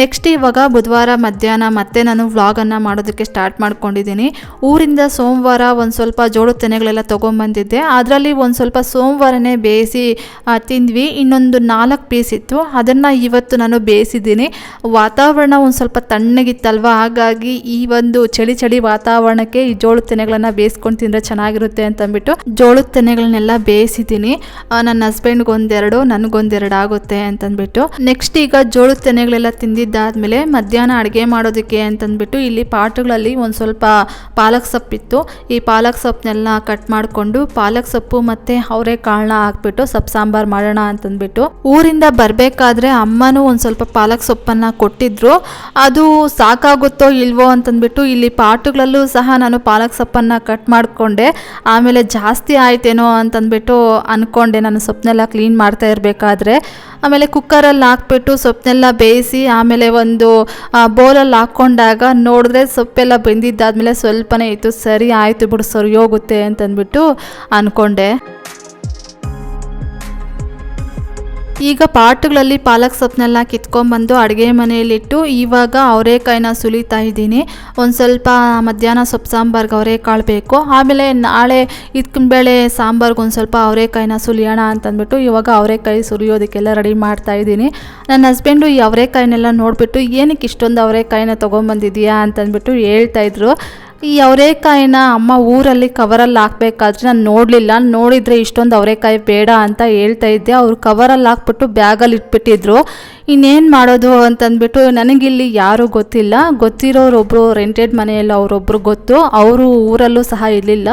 ನೆಕ್ಸ್ಟ್ ಇವಾಗ ಬುಧವಾರ ಮಧ್ಯಾಹ್ನ ಮತ್ತೆ ನಾನು ವ್ಲಾಗನ್ನು ಮಾಡೋದಕ್ಕೆ ಸ್ಟಾರ್ಟ್ ಮಾಡ್ಕೊಂಡಿದ್ದೀನಿ. ಊರಿಂದ ಸೋಮವಾರ ಒಂದು ಸ್ವಲ್ಪ ಜೋಳದ ತೆನೆಗಳೆಲ್ಲ ತೊಗೊಂಬಂದಿದ್ದೆ. ಅದರಲ್ಲಿ ಒಂದು ಸ್ವಲ್ಪ ಸೋಮವಾರನೇ ಬೇಯಿಸಿ ತಿಂದ್ವಿ. ಇನ್ನೊಂದು ನಾಲ್ಕು ಪೀಸ್ ಇತ್ತು. ಅದನ್ನು ಇವತ್ತು ನಾನು ಬೇಯಿಸಿದ್ದೀನಿ. ವಾತಾವರಣ ಒಂದು ಸ್ವಲ್ಪ ತಣ್ಣಗಿತ್ತಲ್ವ? ಹಾಗಾಗಿ ಈ ಒಂದು ಚಳಿ ಚಳಿ ವಾತಾವರಣಕ್ಕೆ ಈ ಜೋಳದ ತೆನೆಗಳನ್ನು ಬೇಯಿಸ್ಕೊಂಡು ತಿಂದರೆ ಚೆನ್ನಾಗಿರುತ್ತೆ ಅಂತಂದ್ಬಿಟ್ಟು ಜೋಳದ ತೆನೆಗಳನ್ನೆಲ್ಲ ಬೇಯಿಸಿದ್ದೀನಿ. ನನ್ನ ಹಸ್ಬೆಂಡ್ಗೊಂದೆರಡು ನನಗೊಂದೆರಡು ಆಗುತ್ತೆ ಅಂತಂದ್ಬಿಟ್ಟು. ನೆಕ್ಸ್ಟ್ ಈಗ ಜೋಳದ ತೆನೆಗಳೆಲ್ಲ ತಿಂದಿದ್ದಾದ್ಮೇಲೆ ಮಧ್ಯಾಹ್ನ ಅಡುಗೆ ಮಾಡೋದಕ್ಕೆ ಅಂತಂದ್ಬಿಟ್ಟು ಇಲ್ಲಿ ಪಾಟುಗಳಲ್ಲಿ ಒಂದು ಸ್ವಲ್ಪ ಪಾಲಕ್ ಸೊಪ್ಪಿತ್ತು. ಈ ಪಾಲಕ್ ಸೊಪ್ಪನ್ನೆಲ್ಲ ಕಟ್ ಮಾಡಿಕೊಂಡು ಪಾಲಕ್ ಸೊಪ್ಪು ಮತ್ತು ಅವರೆಕಾಳನ್ನ ಹಾಕ್ಬಿಟ್ಟು, ಸೊಪ್ಪು ಸಾಂಬಾರು ಮಾಡೋಣ ಅಂತಂದ್ಬಿಟ್ಟು ಊರಿಂದ ಬರಬೇಕಾದ್ರೆ ಅಮ್ಮನೂ ಒಂದು ಸ್ವಲ್ಪ ಪಾಲಕ್ ಸೊಪ್ಪನ್ನು ಕೊಟ್ಟಿದ್ರು. ಅದು ಸಾಕಾಗುತ್ತೋ ಇಲ್ವೋ ಅಂತಂದ್ಬಿಟ್ಟು ಇಲ್ಲಿ ಪಾಟುಗಳಲ್ಲೂ ಸಹ ನಾನು ಪಾಲಕ್ ಸೊಪ್ಪನ್ನು ಕಟ್ ಮಾಡಿಕೊಂಡೆ. ಆಮೇಲೆ ಜಾಸ್ತಿ ಆಯ್ತೇನೋ ಅಂತಂದ್ಬಿಟ್ಟು ಅಂದ್ಕೊಂಡೆ ನಾನು ಸೊಪ್ಪನ್ನೆಲ್ಲ ಕ್ಲೀನ್ ಮಾಡ್ತಾ ಇರಬೇಕಾದ್ರೆ. ಆಮೇಲೆ ಕುಕ್ಕರಲ್ಲಿ ಹಾಕ್ಬಿಟ್ಟು ಸೊಪ್ಪನ್ನೆಲ್ಲ ಬೇಯಿಸಿ ಆಮೇಲೆ ಒಂದು ಬೌಲಲ್ಲಿ ಹಾಕ್ಕೊಂಡಾಗ ನೋಡಿದ್ರೆ ಸೊಪ್ಪೆಲ್ಲ ಬೆಂದಿದ್ದಾದ್ಮೇಲೆ ಸ್ವಲ್ಪನೇ ಇತ್ತು, ಸರಿ ಆಯಿತು ಬಿಡು, ಸರಿ ಹೋಗುತ್ತೆ ಅಂತಂದ್ಬಿಟ್ಟು ಅಂದ್ಕೊಂಡೆ ಈಗ ಪಾಟ್ಗಳಲ್ಲಿ ಪಾಲಕ್ ಸೊಪ್ಪನ್ನೆಲ್ಲ ಕಿತ್ಕೊಂಡ್ಬಂದು ಅಡುಗೆ ಮನೆಯಲ್ಲಿಟ್ಟು ಇವಾಗ ಅವರೆಕಾಯಿನ ಸುಲಿತಾ ಇದ್ದೀನಿ. ಒಂದು ಸ್ವಲ್ಪ ಮಧ್ಯಾಹ್ನ ಸೊಪ್ಪು ಸಾಂಬಾರ್ಗೆ ಅವರೆಕಾಳು ಬೇಕು. ಆಮೇಲೆ ನಾಳೆ ಬೇಳೆ ಸಾಂಬಾರ್ಗೆ ಒಂದು ಸ್ವಲ್ಪ ಅವರೆಕಾಯಿನ ಸುಲಿಯೋಣ ಅಂತಂದ್ಬಿಟ್ಟು ಇವಾಗ ಅವರೆಕಾಯಿ ಸುಲಿಯೋದಕ್ಕೆಲ್ಲ ರೆಡಿ ಮಾಡ್ತಾ ಇದ್ದೀನಿ. ನನ್ನ ಹಸ್ಬೆಂಡು ಈ ಅವರೆಕಾಯಿನೆಲ್ಲ ನೋಡಿಬಿಟ್ಟು ಏನಕ್ಕೆ ಇಷ್ಟೊಂದು ಅವರೆಕಾಯಿನ ತೊಗೊಂಬಂದಿದೀಯಾ ಅಂತಂದ್ಬಿಟ್ಟು ಹೇಳ್ತಾ ಇದ್ರು. ಈ ಅವರೆಕಾಯಿನ ಅಮ್ಮ ಊರಲ್ಲಿ ಕವರಲ್ಲಿ ಹಾಕ್ಬೇಕಾದ್ರೆ ನಾನು ನೋಡಲಿಲ್ಲ. ನೋಡಿದರೆ ಇಷ್ಟೊಂದು ಅವರೆಕಾಯಿ ಬೇಡ ಅಂತ ಹೇಳ್ತಾ ಇದ್ದೆ. ಅವರು ಕವರಲ್ಲಿ ಹಾಕ್ಬಿಟ್ಟು ಬ್ಯಾಗಲ್ಲಿ ಇಟ್ಬಿಟ್ಟಿದ್ರು. ಇನ್ನೇನು ಮಾಡೋದು ಅಂತಂದ್ಬಿಟ್ಟು ನನಗಿಲ್ಲಿ ಯಾರೂ ಗೊತ್ತಿಲ್ಲ. ಗೊತ್ತಿರೋರೊಬ್ಬರು ರೆಂಟೆಡ್ ಮನೆಯಲ್ಲಿ ಅವರೊಬ್ಬರು ಗೊತ್ತು. ಅವರು ಊರಲ್ಲೂ ಸಹ ಇರಲಿಲ್ಲ.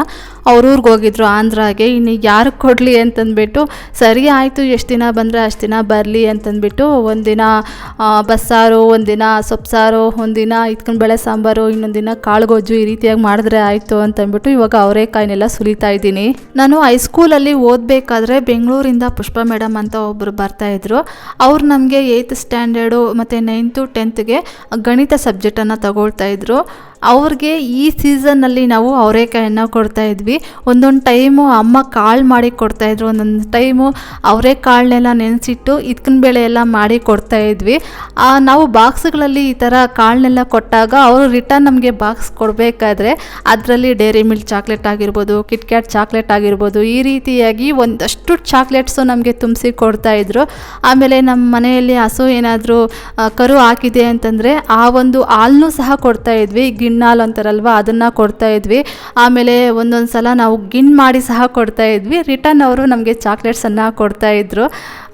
ಅವ್ರ ಊರಿಗೆ ಹೋಗಿದ್ರು ಆಂಧ್ರಾಗೆ. ಇನ್ನು ಯಾರಿಗೆ ಕೊಡಲಿ ಅಂತಂದ್ಬಿಟ್ಟು, ಸರಿ ಆಯಿತು, ಎಷ್ಟು ದಿನ ಬಂದರೆ ಅಷ್ಟು ದಿನ ಬರಲಿ ಅಂತಂದ್ಬಿಟ್ಟು ಒಂದಿನ ಬಸ್ಸಾರು ಒಂದಿನ ಸೊಪ್ಪು ಸಾರು ಒಂದಿನ ಇತ್ಕೊಂಡು ಬೇಳೆ ಸಾಂಬಾರು, ಇನ್ನೊಂದು ದಿನ ಕಾಳುಗೊಜ್ಜು ಈ ರೀತಿಯಾಗಿ ಮಾಡಿದ್ರೆ ಆಯಿತು ಅಂತಂದ್ಬಿಟ್ಟು ಇವಾಗ ಅವರೇಕಾಯಿನೆಲ್ಲ ಸುಲಿತಾ ಇದ್ದೀನಿ. ನಾನು ಹೈಸ್ಕೂಲಲ್ಲಿ ಓದಬೇಕಾದ್ರೆ ಬೆಂಗಳೂರಿಂದ ಪುಷ್ಪ ಮೇಡಮ್ ಅಂತ ಒಬ್ಬರು ಬರ್ತಾಯಿದ್ರು ಅವ್ರು ನಮಗೆ ಏಯ್ತ್ ಸ್ಟ್ಯಾಂಡರ್ಡು ಮತ್ತು ನೈನ್ತು ಟೆಂತ್ಗೆ ಗಣಿತ ಸಬ್ಜೆಕ್ಟನ್ನು ತಗೊಳ್ತಾ ಇದ್ರು. ಅವ್ರಿಗೆ ಈ ಸೀಸನ್ನಲ್ಲಿ ನಾವು ಅವರೆಕಾಯನ್ನು ಕೊಡ್ತಾ ಇದ್ವಿ. ಒಂದೊಂದು ಟೈಮು ಅಮ್ಮ ಕಾಳು ಮಾಡಿ ಕೊಡ್ತಾಯಿದ್ರು ಒಂದೊಂದು ಟೈಮು ಅವರೆಕಾಳನ್ನೆಲ್ಲ ನೆನೆಸಿಟ್ಟು ಇದ್ಕಿನ ಬೇಳೆ ಎಲ್ಲ ಮಾಡಿ ಕೊಡ್ತಾ ಇದ್ವಿ. ಆ, ನಾವು ಬಾಕ್ಸ್ಗಳಲ್ಲಿ ಈ ಥರ ಕಾಳನ್ನೆಲ್ಲ ಕೊಟ್ಟಾಗ ಅವರು ರಿಟರ್ನ್ ನಮಗೆ ಬಾಕ್ಸ್ ಕೊಡಬೇಕಾದ್ರೆ ಅದರಲ್ಲಿ ಡೈರಿ ಮಿಲ್ಕ್ ಚಾಕ್ಲೇಟ್ ಆಗಿರ್ಬೋದು ಕಿಟ್ ಕ್ಯಾಟ್ ಚಾಕ್ಲೇಟ್ ಆಗಿರ್ಬೋದು ಈ ರೀತಿಯಾಗಿ ಒಂದಷ್ಟು ಚಾಕ್ಲೇಟ್ಸು ನಮಗೆ ತುಂಬಿಸಿ ಕೊಡ್ತಾಯಿದ್ರು ಆಮೇಲೆ ನಮ್ಮ ಮನೆಯಲ್ಲಿ ಹಸು ಏನಾದರೂ ಕರು ಹಾಕಿದೆ ಅಂತಂದರೆ ಆ ಒಂದು ಹಾಲನ್ನೂ ಸಹ ಕೊಡ್ತಾ ಇದ್ವಿ ಗಿಣ್ಣು ಹಾಲು ಅಂತಾರಲ್ವ, ಅದನ್ನು ಕೊಡ್ತಾ ಇದ್ವಿ. ಆಮೇಲೆ ಒಂದೊಂದು ಸಲ ನಾವು ಗಿಣ್ ಮಾಡಿ ಸಹ ಕೊಡ್ತಾ ಇದ್ವಿ. ರಿಟರ್ನ್ ಅವರು ನಮಗೆ ಚಾಕ್ಲೇಟ್ಸನ್ನು ಕೊಡ್ತಾ ಇದ್ರು.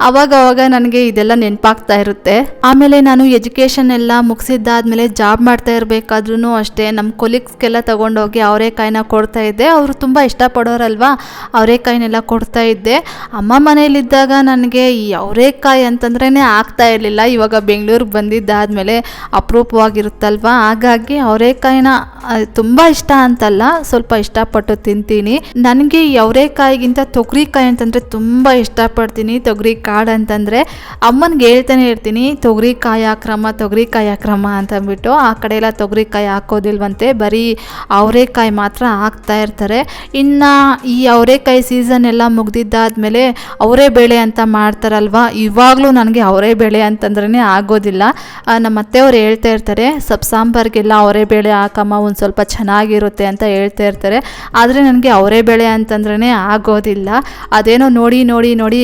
ಅವಾಗ ಅವಾಗ ನನಗೆ ಇದೆಲ್ಲ ನೆನಪಾಗ್ತಾ ಇರುತ್ತೆ. ಆಮೇಲೆ ನಾನು ಎಜುಕೇಷನ್ ಎಲ್ಲ ಮುಗಿಸಿದ್ದಾದ್ಮೇಲೆ ಜಾಬ್ ಮಾಡ್ತಾ ಇರಬೇಕಾದ್ರೂ ಅಷ್ಟೇ ನಮ್ಮ ಕೊಲೀಗ್ಸ್ಗೆಲ್ಲ ತೊಗೊಂಡೋಗಿ ಅವರೇಕಾಯಿನ ಕೊಡ್ತಾ ಇದ್ದೆ. ಅವರು ತುಂಬ ಇಷ್ಟಪಡೋರಲ್ವಾ, ಅವರೆಕಾಯಿನೆಲ್ಲ ಕೊಡ್ತಾ ಇದ್ದೆ. ಅಮ್ಮ ಮನೆಯಲ್ಲಿದ್ದಾಗ ನನಗೆ ಈ ಅವರೇಕಾಯಿ ಅಂತಂದ್ರೇ ಆಗ್ತಾ ಇರಲಿಲ್ಲ. ಇವಾಗ ಬೆಂಗಳೂರಿಗೆ ಬಂದಿದ್ದಾದ್ಮೇಲೆ ಅಪರೂಪವಾಗಿರುತ್ತಲ್ವ? ಹಾಗಾಗಿ ಅವರೆಕಾಯಿನ ತುಂಬ ಇಷ್ಟ ಅಂತಲ್ಲ, ಸ್ವಲ್ಪ ಇಷ್ಟಪಟ್ಟು ತಿಂತೀನಿ. ನನಗೆ ಅವರೆಕಾಯಿಗಿಂತ ತೊಗರಿಕಾಯಿ ಅಂತಂದರೆ ತುಂಬ ಇಷ್ಟಪಡ್ತೀನಿ. ತೊಗರಿ ಕಾಳು ಅಂತಂದರೆ ಅಮ್ಮನಿಗೆ ಹೇಳ್ತಾನೆ ಇರ್ತೀನಿ ತೊಗರಿಕಾಯಿ ಹಾಕ್ರಮ್ಮ ತೊಗರಿಕಾಯಿ ಹಾಕ್ರಮ್ಮ ಅಂತಂದ್ಬಿಟ್ಟು. ಆ ಕಡೆ ಎಲ್ಲ ತೊಗರಿಕಾಯಿ ಹಾಕೋದಿಲ್ವಂತೆ, ಬರೀ ಅವರೆಕಾಯಿ ಮಾತ್ರ ಹಾಕ್ತಾ ಇರ್ತಾರೆ. ಇನ್ನು ಈ ಅವರೆಕಾಯಿ ಸೀಸನ್ ಎಲ್ಲ ಮುಗ್ದಿದ್ದಾದ್ಮೇಲೆ ಅವರೇ ಬೇಳೆ ಅಂತ ಮಾಡ್ತಾರಲ್ವ, ಇವಾಗಲೂ ನನಗೆ ಅವರೇ ಬೇಳೆ ಅಂತಂದ್ರೇ ಆಗೋದಿಲ್ಲ. ನಮ್ಮ ಅತ್ತೆಯವ್ರು ಹೇಳ್ತಾ ಇರ್ತಾರೆ ಸೊಪ್ಪು ಸಾಂಬಾರಿಗೆಲ್ಲ ಅವರೇ ಬೇಳೆ ಹಾಕಮ್ಮ ಒಂದು ಸ್ವಲ್ಪ ಚೆನ್ನಾಗಿರುತ್ತೆ ಅಂತ ಹೇಳ್ತಾ ಇರ್ತಾರೆ. ಆದರೆ ನನಗೆ ಅವರೇ ಬೇಳೆ ಅಂತಂದ್ರೇ ಆಗೋದಿಲ್ಲ. ಅದೇನೋ ನೋಡಿ ನೋಡಿ ನೋಡಿ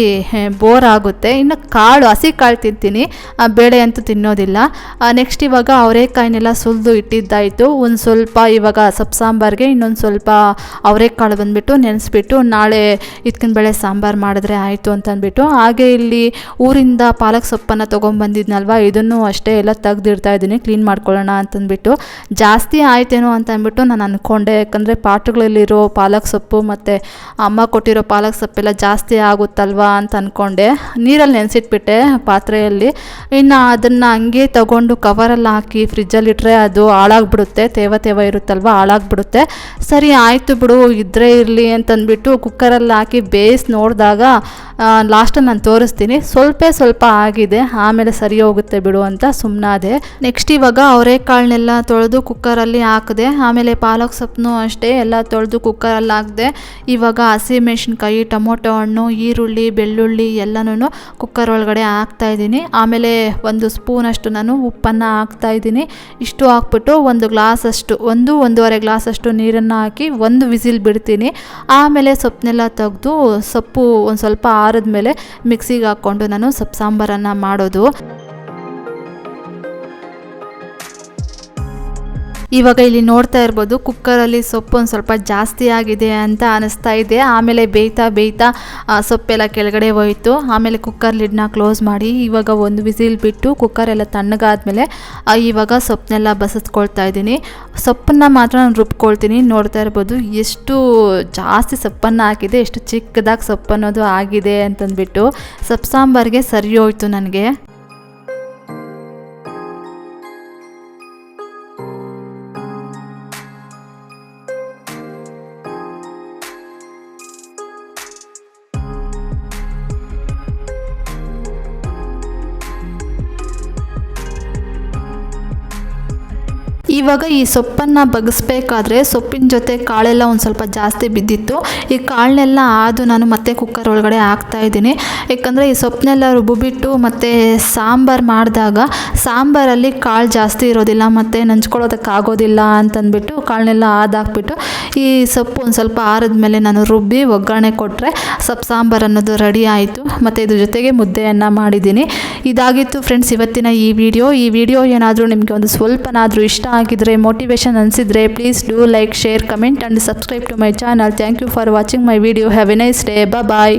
ಬೋರ್ ಆಗುತ್ತೆ. ಇನ್ನು ಕಾಳು, ಹಸಿ ಕಾಳು ತಿಂತೀನಿ. ಬೇಳೆ ಅಂತೂ ತಿನ್ನೋದಿಲ್ಲ. ನೆಕ್ಸ್ಟ್ ಇವಾಗ ಅವರೆಕಾಯಿನೆಲ್ಲ ಸುಲಿದು ಇಟ್ಟಿದ್ದಾಯಿತು. ಒಂದು ಸ್ವಲ್ಪ ಇವಾಗ ಸೊಪ್ಪು ಸಾಂಬಾರಿಗೆ, ಇನ್ನೊಂದು ಸ್ವಲ್ಪ ಅವರೆಕಾಳು ಬಂದುಬಿಟ್ಟು ನೆನೆಸ್ಬಿಟ್ಟು ನಾಳೆ ಇದ್ಕಿನ ಬೇಳೆ ಸಾಂಬಾರು ಮಾಡಿದ್ರೆ ಆಯಿತು ಅಂತಂದ್ಬಿಟ್ಟು. ಹಾಗೆ ಇಲ್ಲಿ ಊರಿಂದ ಪಾಲಕ್ ಸೊಪ್ಪನ್ನು ತೊಗೊಂಬಂದಿದ್ನಲ್ವ, ಇದನ್ನು ಅಷ್ಟೇ ಎಲ್ಲ ತೆಗ್ದಿಡ್ತಾ ಇದ್ದೀನಿ. ಕ್ಲೀನ್ ಮಾಡ್ಕೊಳ್ಳೋಣ ಅಂತಂದ್ಬಿಟ್ಟು. ಜಾಸ್ತಿ ಆಯ್ತೇನೋ ಅಂತ ಅಂದ್ಬಿಟ್ಟು ನಾನು ಅಂದ್ಕೊಂಡೆ ಯಾಕಂದರೆ ಪಾಟ್ಗಳಲ್ಲಿರೋ ಪಾಲಕ್ ಸೊಪ್ಪು ಮತ್ತು ಅಮ್ಮ ಕೊಟ್ಟಿರೋ ಪಾಲಕ್ ಸೊಪ್ಪೆಲ್ಲ ಜಾಸ್ತಿ ಆಗುತ್ತಲ್ವಾ ಅಂತ ಅಂದ್ಕೊಂಡೆ ನೀರಲ್ಲಿ ನೆನೆಸಿಟ್ಬಿಟ್ಟೆ ಪಾತ್ರೆಯಲ್ಲಿ. ಇನ್ನು ಅದನ್ನು ಹಂಗೆ ತಗೊಂಡು ಕವರಲ್ಲಿ ಹಾಕಿ ಫ್ರಿಜ್ಜಲ್ಲಿಟ್ಟರೆ ಅದು ಹಾಳಾಗ್ಬಿಡುತ್ತೆ. ತೇವ ತೇವ ಇರುತ್ತಲ್ವ, ಹಾಳಾಗ್ಬಿಡುತ್ತೆ. ಸರಿ, ಆಯಿತು ಬಿಡು ಇದ್ದರೆ ಇರಲಿ ಅಂತಂದ್ಬಿಟ್ಟು ಕುಕ್ಕರಲ್ಲಿ ಹಾಕಿ ಬೇಯಿಸಿ ನೋಡಿದಾಗ ಲಾಸ್ಟಲ್ಲಿ ನಾನು ತೋರಿಸ್ತೀನಿ. ಸ್ವಲ್ಪ ಸ್ವಲ್ಪ ಆಗಿದೆ. ಆಮೇಲೆ ಸರಿ ಹೋಗುತ್ತೆ ಬಿಡು ಅಂತ ಸುಮ್ಮನಾದೆ ನೆಕ್ಸ್ಟ್ ಇವಾಗ ಅವರೆಕಾಳನ್ನೆಲ್ಲ ತೊಳೆದು ಕುಕ್ಕರ್ ಕುಕ್ಕರಲ್ಲಿ ಹಾಕಿದೆ, ಆಮೇಲೆ ಪಾಲಕ್ ಸೊಪ್ಪನ್ನು ಅಷ್ಟೇ, ಎಲ್ಲ ತೊಳೆದು ಕುಕ್ಕರಲ್ಲಿ ಹಾಕಿದೆ, ಇವಾಗ ಹಸಿಮೆಣ್ಸಿನ್ಕಾಯಿ ಟೊಮೊಟೊ ಹಣ್ಣು, ಈರುಳ್ಳಿ, ಬೆಳ್ಳುಳ್ಳಿ ಎಲ್ಲನೂ ಕುಕ್ಕರ್ ಒಳಗಡೆ ಹಾಕ್ತಾಯಿದ್ದೀನಿ ಆಮೇಲೆ ಒಂದು ಸ್ಪೂನಷ್ಟು ನಾನು ಉಪ್ಪನ್ನು ಹಾಕ್ತಾಯಿದ್ದೀನಿ ಇಷ್ಟು ಹಾಕ್ಬಿಟ್ಟು ಒಂದು ಗ್ಲಾಸಷ್ಟು, ಒಂದು, ಒಂದೂವರೆ ಗ್ಲಾಸಷ್ಟು ನೀರನ್ನು ಹಾಕಿ ಒಂದು ವಿಸಿಲ್ ಬಿಡ್ತೀನಿ. ಆಮೇಲೆ ಸೊಪ್ಪನ್ನೆಲ್ಲ ತೆಗೆದು ಸೊಪ್ಪು ಒಂದು ಸ್ವಲ್ಪ ಆರಿದ್ಮೇಲೆ ಮಿಕ್ಸಿಗೆ ಹಾಕ್ಕೊಂಡು ನಾನು ಸೊಪ್ಪು ಸಾಂಬಾರನ್ನು ಮಾಡೋದು. ಇವಾಗ ಇಲ್ಲಿ ನೋಡ್ತಾ ಇರ್ಬೋದು, ಕುಕ್ಕರಲ್ಲಿ ಸೊಪ್ಪು ಒಂದು ಸ್ವಲ್ಪ ಜಾಸ್ತಿ ಆಗಿದೆ ಅಂತ ಅನಿಸ್ತಾ ಇದೆ. ಆಮೇಲೆ ಬೇಯ್ತಾ ಬೇಯ್ತಾ ಸೊಪ್ಪೆಲ್ಲ ಕೆಳಗಡೆ ಹೋಯಿತು. ಆಮೇಲೆ ಕುಕ್ಕರ್ ಲಿಡ್ನ ಕ್ಲೋಸ್ ಮಾಡಿ ಇವಾಗ ಒಂದು ವಿಸಿಲ್ ಬಿಟ್ಟು ಕುಕ್ಕರ್ ಎಲ್ಲ ತಣ್ಣಗಾದ್ಮೇಲೆ ಇವಾಗ ಸೊಪ್ಪನ್ನೆಲ್ಲ ಬಸಿಸ್ಕೊಳ್ತಾ ಇದ್ದೀನಿ. ಸೊಪ್ಪನ್ನು ಮಾತ್ರ ನಾನು ರುಬ್ಕೊಳ್ತೀನಿ. ನೋಡ್ತಾ ಇರ್ಬೋದು, ಎಷ್ಟು ಜಾಸ್ತಿ ಸೊಪ್ಪನ್ನು ಹಾಕಿದೆ, ಎಷ್ಟು ಚಿಕ್ಕದಾಗಿ ಸೊಪ್ಪು ಅನ್ನೋದು ಆಗಿದೆ ಅಂತಂದ್ಬಿಟ್ಟು. ಸೊಪ್ಪು ಸಾಂಬಾರಿಗೆ ಸರಿ ಹೋಯ್ತು ನನಗೆ. ಇವಾಗ ಈ ಸೊಪ್ಪನ್ನು ಬಗ್ಸ್ಬೇಕಾದ್ರೆ ಸೊಪ್ಪಿನ ಜೊತೆ ಕಾಳೆಲ್ಲ ಒಂದು ಸ್ವಲ್ಪ ಜಾಸ್ತಿ ಬಿದ್ದಿತ್ತು. ಈ ಕಾಳನ್ನೆಲ್ಲ ಆದು ನಾನು ಮತ್ತೆ ಕುಕ್ಕರ್ ಒಳಗಡೆ ಹಾಕ್ತಾ ಇದ್ದೀನಿ. ಯಾಕಂದರೆ ಈ ಸೊಪ್ಪನ್ನೆಲ್ಲ ರುಬ್ಬಿಬಿಟ್ಟು ಮತ್ತು ಸಾಂಬಾರು ಮಾಡಿದಾಗ ಸಾಂಬಾರಲ್ಲಿ ಕಾಳು ಜಾಸ್ತಿ ಇರೋದಿಲ್ಲ, ಮತ್ತು ನಂಚ್ಕೊಳ್ಳೋದಕ್ಕಾಗೋದಿಲ್ಲ ಅಂತಂದ್ಬಿಟ್ಟು ಕಾಳನ್ನೆಲ್ಲ ಆದಾಕ್ಬಿಟ್ಟು ಈ ಸೊಪ್ಪು ಒಂದು ಸ್ವಲ್ಪ ಆರಿದ್ಮೇಲೆ ನಾನು ರುಬ್ಬಿ ಒಗ್ಗರಣೆ ಕೊಟ್ಟರೆ ಸೊಪ್ಪು ಸಾಂಬಾರು ಅನ್ನೋದು ರೆಡಿ ಆಯಿತು. ಮತ್ತು ಇದ್ರ ಜೊತೆಗೆ ಮುದ್ದೆಯನ್ನು ಮಾಡಿದ್ದೀನಿ. ಇದಾಗಿತ್ತು ಫ್ರೆಂಡ್ಸ್ ಇವತ್ತಿನ ಈ ವಿಡಿಯೋ. ಈ ವಿಡಿಯೋ ಏನಾದರೂ ನಿಮಗೆ ಒಂದು ಸ್ವಲ್ಪನಾದರೂ ಇಷ್ಟ ಆಗಿದ್ರೆ motivation ಅನಿಸಿದರೆ please do like share comment and subscribe to my channel thank you for watching my video have a nice day bye